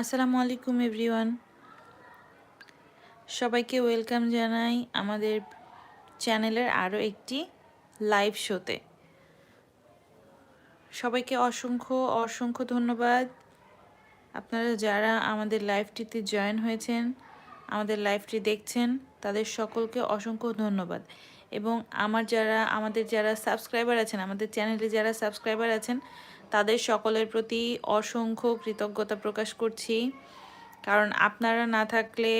আসসালামু আলাইকুম এভরিওয়ান। সবাইকে ওয়েলকাম জানাই আমাদের চ্যানেলের আরও একটি লাইভ শোতে। সবাইকে অসংখ্য অসংখ্য ধন্যবাদ। আপনারা যারা আমাদের লাইভটিতে জয়েন হয়েছেন, আমাদের লাইভটি দেখছেন, তাদের সকলকে অসংখ্য ধন্যবাদ। এবং আমার যারা, আমাদের যারা সাবস্ক্রাইবার আছেন, আমাদের চ্যানেলে যারা সাবস্ক্রাইবার আছেন তাদের সকলের প্রতি অসংখ্য কৃতজ্ঞতা প্রকাশ করছি। কারণ আপনারা না থাকলে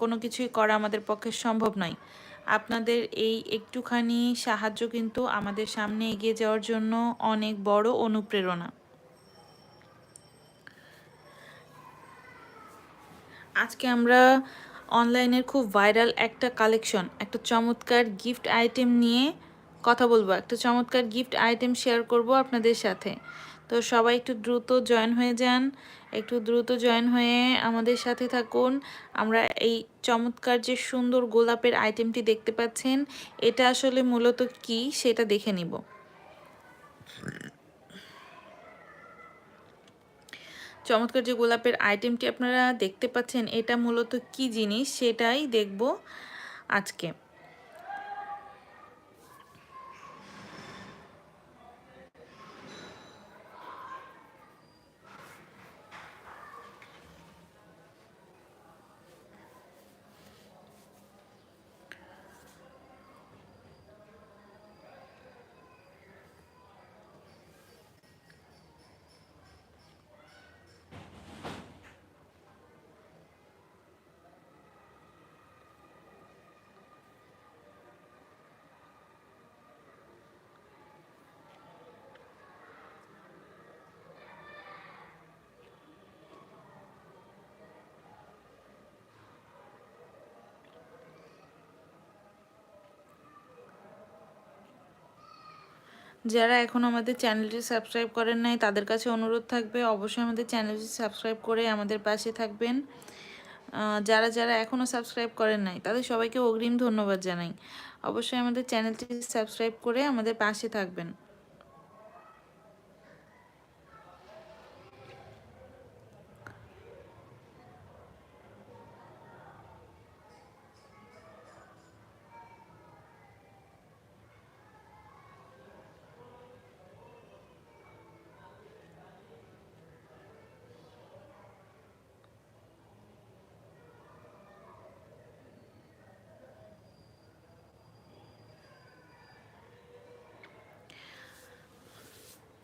কোনো কিছুই করা আমাদের পক্ষে সম্ভব নয়। আপনাদের এই একটুখানি সাহায্য কিন্তু আমাদের সামনে এগিয়ে যাওয়ার জন্য অনেক বড় অনুপ্রেরণা। আজকে আমরা অনলাইনের খুব ভাইরাল একটা কালেকশন, একটা চমৎকার গিফট আইটেম নিয়ে কথা বলব। একটা চমৎকার গিফট আইটেম শেয়ার করব আপনাদের সাথে। তো সবাই একটু দ্রুত জয়েন হয়ে যান, একটু দ্রুত জয়েন হয়ে আমাদের সাথে থাকুন। আমরা এই চমৎকার যে সুন্দর গোলাপের আইটেমটি দেখতে পাচ্ছেন, এটা আসলে মূলত কি সেটা দেখে নিব। চমৎকার যে গোলাপের আইটেমটি আপনারা দেখতে পাচ্ছেন, এটা মূলত কি জিনিস সেটাই দেখব আজকে। যারা এখন আমাদের চ্যানেলটি সাবস্ক্রাইব করেন নাই, তাদের কাছে অনুরোধ থাকবে অবশ্যই আমাদের চ্যানেলটি সাবস্ক্রাইব করে আমাদের পাশে থাকবেন। যারা যারা এখনও সাবস্ক্রাইব করেন নাই, তাদের সবাইকে অগ্রিম ধন্যবাদ জানাই। অবশ্যই আমাদের চ্যানেলটি সাবস্ক্রাইব করে আমাদের পাশে থাকবেন।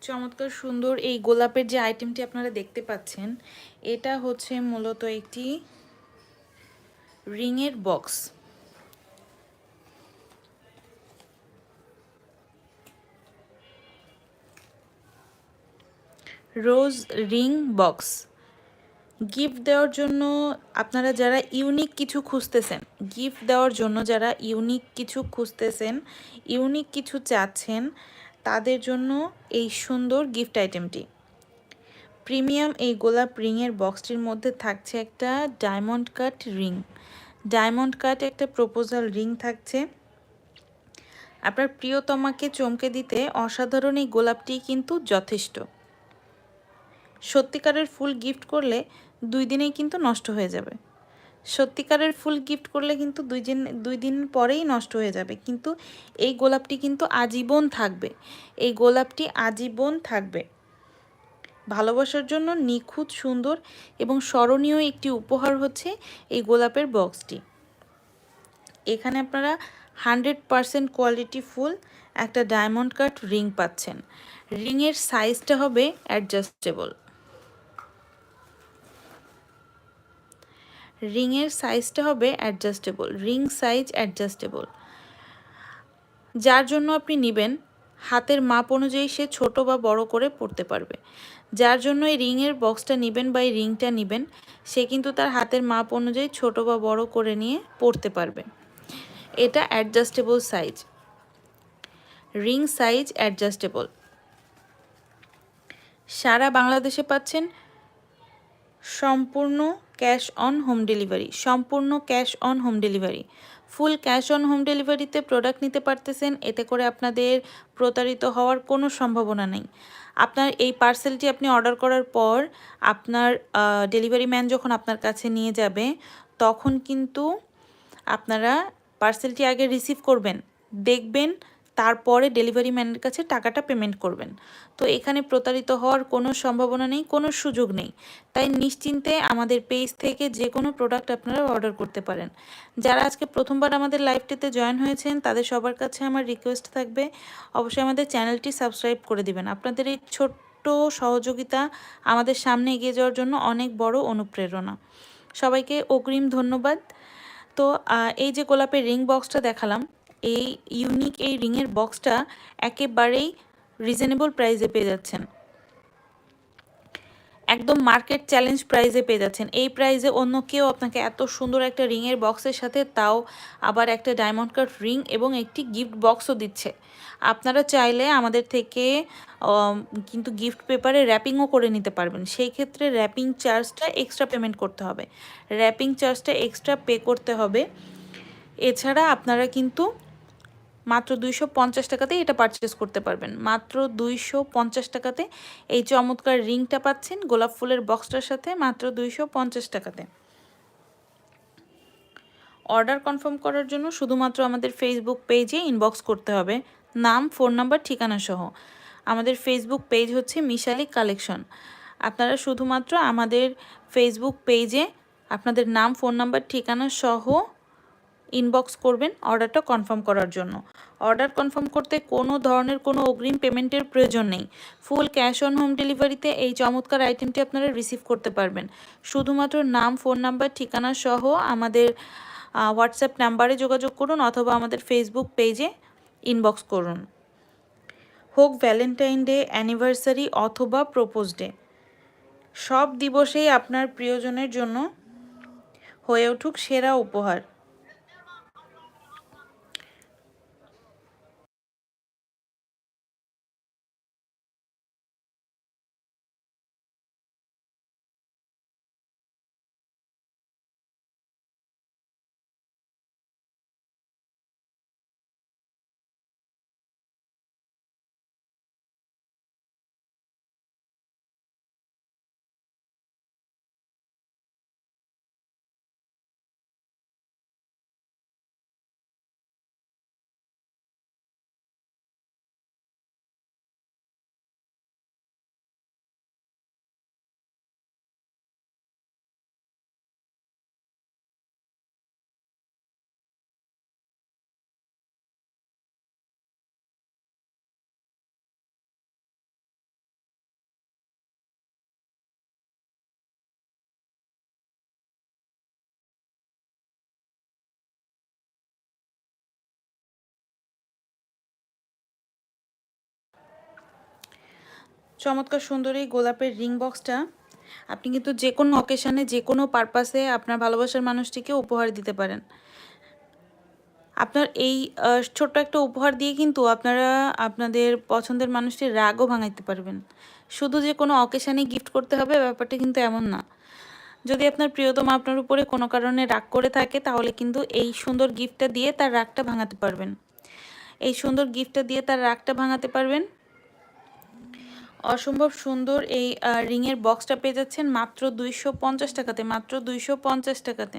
চমৎকার সুন্দর এই গোলাপের যে আইটেমটি আপনারা দেখতে পাচ্ছেন, এটা হচ্ছে মূলত একটি রিংয়ের box. Rose ring box. Gift দেওয়ার জন্য আপনারা যারা ইউনিক কিছু খুঁজতেছেন, গিফট দেওয়ার জন্য যারা ইউনিক কিছু খুঁজতেছেন, ইউনিক কিছু চাচ্ছেন তাদের জন্য এই সুন্দর গিফট আইটেমটি। প্রিমিয়াম এই গোলাপ রিংয়ের বক্সটির মধ্যে থাকছে একটা diamond cut ring. Diamond cut একটা প্রপোজাল রিং থাকছে। আপনার প্রিয়তমাকে চমকে দিতে অসাধারণ এই গোলাপটি কিন্তু যথেষ্ট। সত্যিকারের ফুল গিফট করলে দুই দিনেই কিন্তু নষ্ট হয়ে যাবে। সত্যিকারের ফুল গিফট করলে কিন্তু দুই দিন দুই দিন পরেই নষ্ট হয়ে যাবে। কিন্তু এই গোলাপটি কিন্তু আজীবন থাকবে। এই গোলাপটি আজীবন থাকবে। ভালোবাসার জন্য নিখুঁত, সুন্দর এবং স্মরণীয় একটি উপহার হচ্ছে এই গোলাপের বক্সটি। এখানে আপনারা হান্ড্রেড পারসেন্ট কোয়ালিটি ফুল একটা ডায়মন্ড কাট রিং পাচ্ছেন। রিংয়ের সাইজটা হবে অ্যাডজাস্টেবল। রিংয়ের সাইজটা হবে অ্যাডজাস্টেবল রিং সাইজ অ্যাডজাস্টেবল যার জন্য আপনি নেবেন, হাতের মাপ অনুযায়ী সে ছোট বা বড় করে পড়তে পারবে। যার জন্য এই রিংয়ের বক্সটা নেবেন বা এই রিংটা নেবেন, সে কিন্তু তার হাতের মাপ অনুযায়ী ছোট বা বড় করে নিয়ে পড়তে পারবে। এটা adjustable size ring size adjustable সারা বাংলাদেশে পাচ্ছেন সম্পূর্ণ ক্যাশ অন হোম ডেলিভারি, সম্পূর্ণ cash on home delivery. Full cash on home ডেলিভারিতে প্রোডাক্ট নিতে পারতেছেন, এতে করে আপনাদের প্রতারিত হওয়ার কোনো সম্ভাবনা নেই। আপনার এই পার্সেলটি আপনি অর্ডার করার পর আপনার ডেলিভারি ম্যান যখন আপনার কাছে নিয়ে যাবে, তখন কিন্তু আপনারা পার্সেলটি আগে রিসিভ করবেন, দেখবেন তারপরে ডেলিভারি ম্যানের কাছে টাকাটা পেমেন্ট করবেন। তো এখানে প্রতারিত হওয়ার কোনো সম্ভাবনা নেই, কোনো সুযোগ নেই। তাই নিশ্চিন্তে আমাদের পেজ থেকে যে কোনো প্রোডাক্ট আপনারা অর্ডার করতে পারেন। যারা আজকে প্রথমবার আমাদের লাইভটিতে জয়েন হয়েছেন, তাদের সবার কাছে আমার রিকোয়েস্ট থাকবে, অবশ্যই আমাদের চ্যানেলটি সাবস্ক্রাইব করে দিবেন। আপনাদের এই ছোট্ট সহযোগিতা আমাদের সামনে এগিয়ে যাওয়ার জন্য অনেক বড় অনুপ্রেরণা। সবাইকে অগ্রিম ধন্যবাদ। তো এই যে গোলাপের রিং বক্সটা দেখালাম এই ইউনিক এই রিংয়ের বক্সটা একেবারেই রিজনেবল প্রাইসে পেয়ে যাচ্ছেন। একদম মার্কেট চ্যালেঞ্জ প্রাইজে পেয়ে যাচ্ছেন। এই প্রাইজে অন্য কেউ আপনাকে এত সুন্দর একটা রিংয়ের বক্সের সাথে তাও আবার একটা ডায়মন্ড কাট রিং এবং একটি গিফট বক্সও দিচ্ছে। আপনারা চাইলে আমাদের থেকে কিন্তু গিফট পেপারে র্যাপিংও করে নিতে পারবেন। সেই ক্ষেত্রে র্যাপিং চার্জটা এক্সট্রা পেমেন্ট করতে হবে। র্যাপিং চার্জটা এক্সট্রা পে করতে হবে। এছাড়া আপনারা কিন্তু মাত্র দুইশো পঞ্চাশ টাকাতে এটা পারচেস করতে পারবেন। মাত্র দুইশো পঞ্চাশ টাকাতে এই চমৎকার রিংটা পাচ্ছেন গোলাপ ফুলের বক্সটার সাথে মাত্র দুইশো পঞ্চাশ টাকাতে। অর্ডার কনফার্ম করার জন্য শুধুমাত্র আমাদের ফেসবুক পেজে ইনবক্স করতে হবে। নাম ফোন নাম্বার ঠিকানা সহ। আমাদের ফেসবুক পেজ হচ্ছে মিশালি কালেকশন আপনারা শুধুমাত্র আমাদের ফেসবুক পেজে আপনাদের নাম ফোন নাম্বার ঠিকানা সহ ইনবক্স করবেন অর্ডারটা কনফার্ম করার জন্য। অর্ডার কনফার্ম করতে কোনো ধরনের কোনো অগ্রিম পেমেন্টের প্রয়োজন নেই। ফুল ক্যাশ অন হোম ডেলিভারিতে এই চমৎকার আইটেমটি আপনারা রিসিভ করতে পারবেন। শুধুমাত্র নাম ফোন নাম্বার ঠিকানা সহ আমাদের হোয়াটসঅ্যাপ নাম্বারে যোগাযোগ করুন অথবা আমাদের ফেসবুক পেজে ইনবক্স করুন। হোক ভ্যালেন্টাইন ডে অ্যানিভার্সারি অথবা প্রপোজ ডে সব দিবসেই আপনার প্রিয়জনের জন্য হয়ে উঠুক সেরা উপহার। চমৎকার সুন্দর এই গোলাপের রিং বক্সটা। আপনি কিন্তু যে কোনো অকেশানে যে কোনো পারপাসে আপনার ভালোবাসার মানুষটিকে উপহার দিতে পারেন। আপনার এই ছোট্ট একটা উপহার দিয়ে কিন্তু আপনারা আপনাদের পছন্দের মানুষটির রাগও ভাঙাইতে পারবেন। শুধু যে কোনো অকেশানে গিফট করতে হবে, ব্যাপারটা কিন্তু এমন না। যদি আপনার প্রিয়তম আপনার উপরে কোনো কারণে রাগ করে থাকে, তাহলে কিন্তু এই সুন্দর গিফটটা দিয়ে তার রাগটা ভাঙাতে পারবেন। এই সুন্দর গিফটটা দিয়ে তার রাগটা ভাঙাতে পারবেন। অসম্ভব সুন্দর এই রিংয়ের বক্সটা পেয়ে যাচ্ছেন মাত্র দুইশো পঞ্চাশ টাকাতে, মাত্র দুইশো পঞ্চাশ টাকাতে।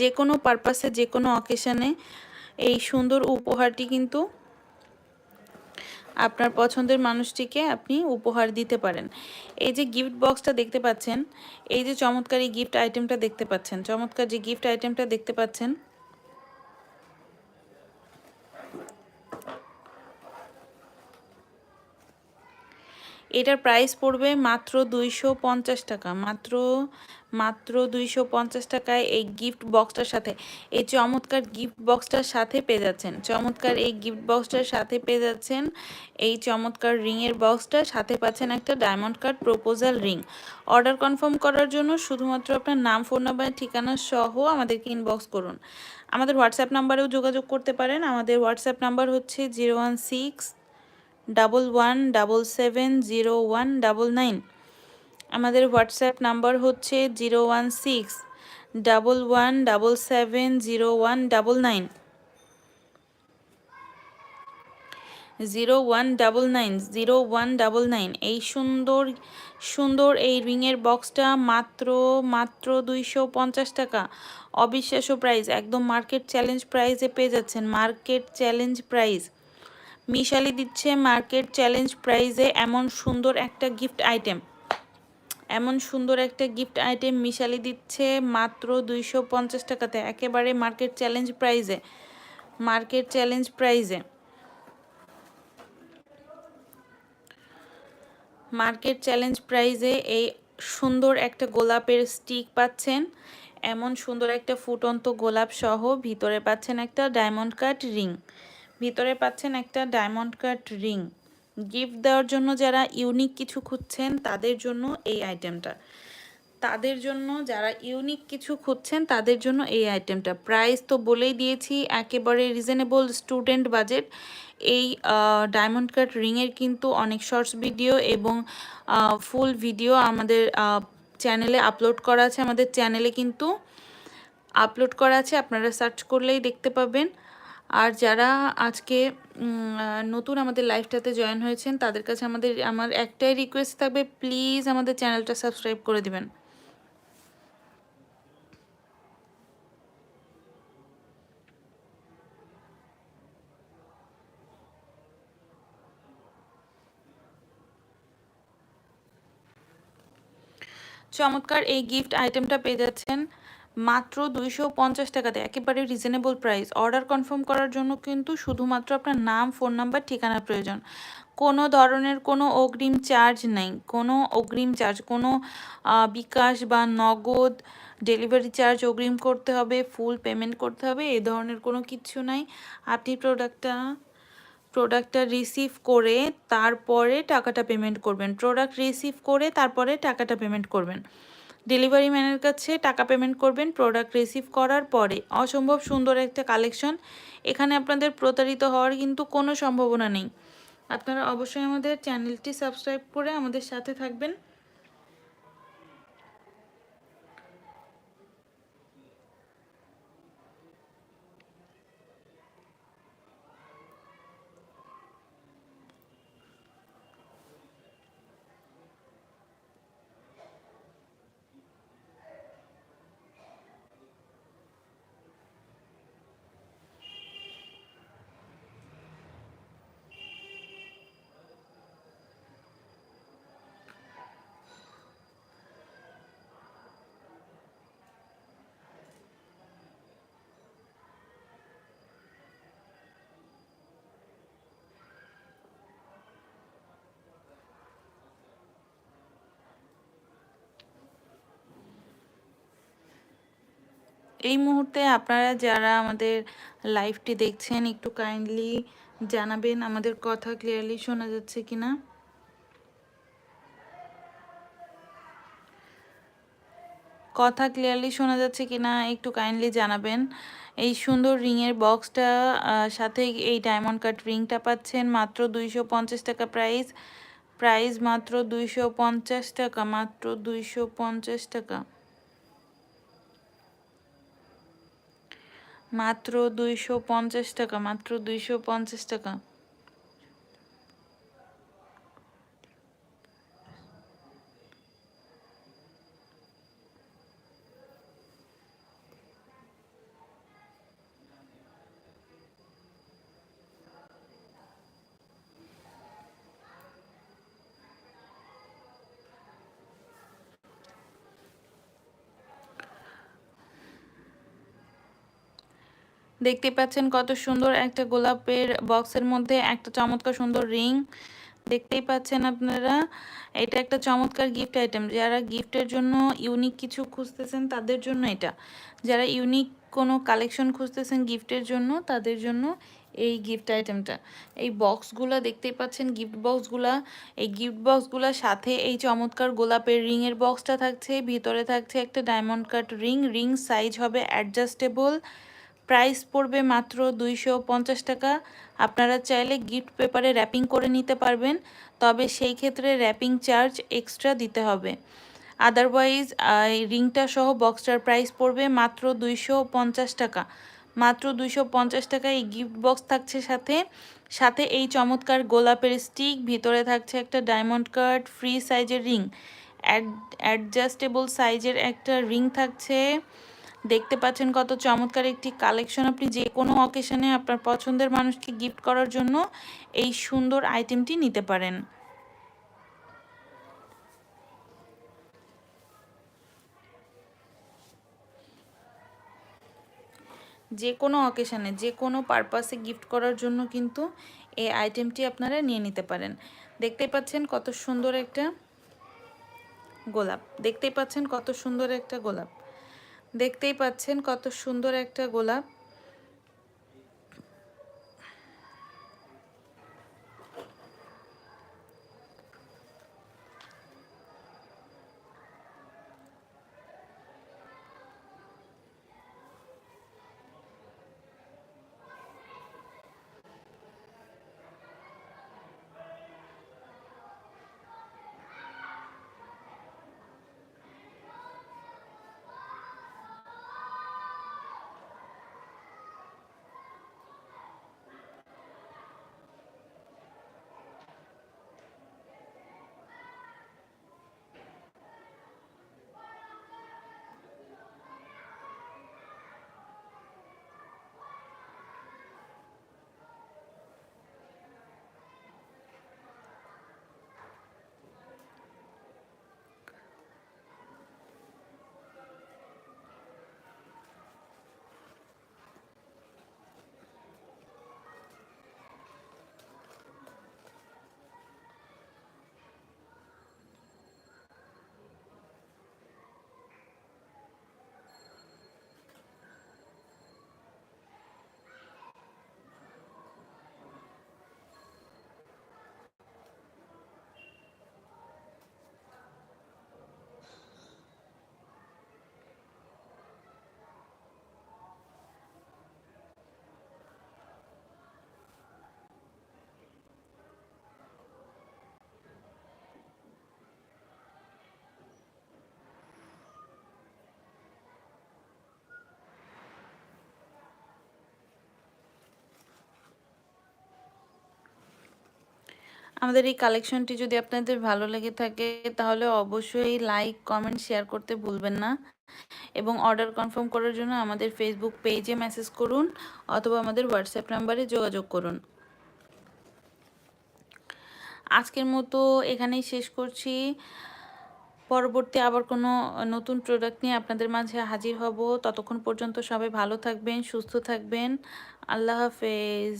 যে কোনো পারপাসে যে কোনো অকেশানে এই সুন্দর উপহারটি কিন্তু আপনার পছন্দের মানুষটিকে আপনি উপহার দিতে পারেন। এই যে গিফট বক্সটা দেখতে পাচ্ছেন, এই যে চমৎকার এই গিফট আইটেমটা দেখতে পাচ্ছেন, চমৎকার যে গিফট আইটেমটা দেখতে পাচ্ছেন এটার প্রাইস পড়বে মাত্র দুইশো পঞ্চাশ টাকা। মাত্র মাত্র দুইশো পঞ্চাশ টাকায় এই গিফট বক্সটার সাথে। এই চমৎকার গিফট বক্সটার সাথে পেয়ে যাচ্ছেন। চমৎকার এই গিফট বক্সটার সাথে পেয়ে যাচ্ছেন এই চমৎকার রিংয়ের বক্সটার সাথে পাচ্ছেন একটা diamond card proposal ring order confirm করার জন্য শুধুমাত্র আপনার নাম ফোন নাম্বার ঠিকানা সহ আমাদেরকে ইনবক্স করুন। আমাদের হোয়াটসঅ্যাপ নাম্বারেও যোগাযোগ করতে পারেন। আমাদের হোয়াটসঅ্যাপ নাম্বার হচ্ছে zero one six double one double seven zero one double nine আমাদের হোয়াটসঅ্যাপ নাম্বার হচ্ছে zero one six double one double seven zero one double nine zero one double nine zero one double nine এই সুন্দর সুন্দর এই রিংয়ের বক্সটা মাত্র মাত্র দুইশো পঞ্চাশ টাকা। অবিশ্বাস্য প্রাইস একদম মার্কেট চ্যালেঞ্জ প্রাইসে পেয়ে যাচ্ছেন। মার্কেট চ্যালেঞ্জ প্রাইস মিশালি দিচ্ছে মার্কেট চ্যালেঞ্জ প্রাইজে এমন সুন্দর একটা গিফট আইটেম। এমন সুন্দর একটা গিফট আইটেম মিশালি দিচ্ছে মাত্র দুইশো পঞ্চাশ টাকাতে, একেবারে মার্কেট চ্যালেঞ্জ প্রাইজে। মার্কেট চ্যালেঞ্জ প্রাইজে। মার্কেট চ্যালেঞ্জ প্রাইজে এই সুন্দর একটা গোলাপের স্টিক পাচ্ছেন। এমন সুন্দর একটা ফুটন্ত গোলাপ সহ ভিতরে পাচ্ছেন একটা ডায়মন্ড কাট রিং। ভিতরে পাচ্ছেন একটা ডায়মন্ড কাট রিং গিফট দেওয়ার জন্য যারা ইউনিক কিছু খুঁজছেন, তাদের জন্য এই আইটেমটা তাদের জন্য যারা ইউনিক কিছু খুঁজছেন, তাদের জন্য এই আইটেমটা প্রাইস তো বলেই দিয়েছি, একেবারে রিজনেবল স্টুডেন্ট বাজেট এই ডায়মন্ড কাট রিংয়ের কিন্তু অনেক শর্টস ভিডিও এবং ফুল ভিডিও আমাদের চ্যানেলে আপলোড করা আছে। আমাদের চ্যানেলে কিন্তু আপলোড করা আছে, আপনারা সার্চ করলেই দেখতে পাবেন। আর যারা আজকে নতুন আমাদের লাইফটাতে জয়েন হয়েছেন, তাদের কাছে আমাদের, আমার একটাই রিকোয়েস্ট থাকবে প্লিজ আমাদের চ্যানেলটা সাবস্ক্রাইব করে দিবেন। চমৎকার এই গিফট আইটেমটা পেয়ে যাচ্ছেন। মাত্র দুইশো পঞ্চাশ টাকাতে একেবারে রিজনেবল প্রাইস অর্ডার কনফার্ম করার জন্য কিন্তু শুধুমাত্র আপনার নাম ফোন নাম্বার ঠিকানা প্রয়োজন। কোনো ধরনের কোনো অগ্রিম চার্জ নেই। কোনো অগ্রিম চার্জ কোনো বিকাশ বা নগদ ডেলিভারি চার্জ অগ্রিম করতে হবে ফুল পেমেন্ট করতে হবে, এ ধরনের কোনো কিছু নাই। আপনি প্রোডাক্টটা প্রোডাক্টটা রিসিভ করে তারপরে টাকাটা পেমেন্ট করবেন। প্রোডাক্ট রিসিভ করে তারপরে টাকাটা পেমেন্ট করবেন। ডেলিভারি ম্যানের কাছে টাকা পেমেন্ট করবেন প্রোডাক্ট রিসিভ করার পরে। অসম্ভব সুন্দর একটা কালেকশন। এখানে আপনাদের প্রতারিত হওয়ার কিন্তু কোনো সম্ভাবনা নেই। আপনারা অবশ্যই আমাদের চ্যানেলটি সাবস্ক্রাইব করে আমাদের সাথে থাকবেন। এই মুহূর্তে আপনারা যারা আমাদের লাইভটি দেখছেন, একটু কাইন্ডলি জানাবেন, আমাদের কথা ক্লিয়ারলি শোনা যাচ্ছে কিনা? কথা ক্লিয়ারলি শোনা যাচ্ছে কিনা, একটু কাইন্ডলি জানাবেন। এই সুন্দর রিংয়ের বক্সটা সাথে এই ডায়মন্ড কাট রিংটা পাচ্ছেন মাত্র দুইশো পঞ্চাশ টাকা প্রাইস প্রাইস মাত্র দুইশো পঞ্চাশ টাকা, মাত্র দুইশো পঞ্চাশ টাকা। মাত্র দুইশো পঞ্চাশ টাকা মাত্র দুইশো পঞ্চাশ টাকা। দেখতে পাচ্ছেন কত সুন্দর একটা গোলাপের বক্সের মধ্যে একটা চমৎকার সুন্দর রিং। দেখতেই পাচ্ছেন আপনারা, এটা একটা চমৎকার গিফট আইটেম। যারা গিফটের জন্য ইউনিক কিছু খুঁজতেছেন, তাদের জন্য এটা। যারা ইউনিক কোনো কালেকশন খুঁজতেছেন গিফটের জন্য, তাদের জন্য এই গিফট আইটেমটা। এই বক্সগুলো দেখতেই পাচ্ছেন, গিফট বক্সগুলা। এই গিফট বক্সগুলোর সাথে এই চমৎকার গোলাপের রিংয়ের বক্সটা থাকছে, ভিতরে থাকছে একটা diamond cut ring. Ring size হবে অ্যাডজাস্টেবল। প্রাইস পড়বে মাত্র দুইশো পঞ্চাশ টাকা। আপনারা চাইলে গিফট পেপারে র্যাপিং করে নিতে পারবেন, তবে সেই ক্ষেত্রে র্যাপিং চার্জ এক্সট্রা দিতে হবে। আদারওয়াইজ এই রিংটা সহ বক্সটার প্রাইস পড়বে মাত্র দুইশো পঞ্চাশ টাকা। মাত্র দুইশো পঞ্চাশ টাকা এই গিফট বক্স থাকছে সাথে সাথে এই চমৎকার গোলাপের স্টিক, ভিতরে থাকছে একটা ডায়মন্ড কার্ড, ফ্রি সাইজের রিং। অ্যাড, অ্যাডজাস্টেবল সাইজের একটা রিং থাকছে। দেখতে পাচ্ছেন কত চমৎকার একটি কালেকশন আপনি যে কোনো অকেশনে আপনার পছন্দের মানুষকে গিফট করার জন্য এই সুন্দর আইটেমটি নিতে পারেন। যে কোনো অকেশানে যে কোনো পারপাসে গিফট করার জন্য কিন্তু এই আইটেমটি আপনারা নিয়ে নিতে পারেন। দেখতেই পাচ্ছেন কত সুন্দর একটা গোলাপ। দেখতেই পাচ্ছেন কত সুন্দর একটা গোলাপ। দেখতেই পাচ্ছেন কত সুন্দর একটা গোলাপ। আমাদের এই কালেকশনটি যদি আপনাদের ভালো লেগে থাকে, তাহলে অবশ্যই লাইক কমেন্ট শেয়ার করতে ভুলবেন না। এবং অর্ডার কনফার্ম করার জন্য আমাদের ফেসবুক পেজে মেসেজ করুন অথবা আমাদের হোয়াটসঅ্যাপ নাম্বারে যোগাযোগ করুন। আজকের মতো এখানেই শেষ করছি। পরবর্তী আবার কোনো নতুন প্রোডাক্ট নিয়ে আপনাদের মাঝে হাজির হব। ততক্ষণ পর্যন্ত সবাই ভালো থাকবেন, সুস্থ থাকবেন। আল্লাহ হাফেজ।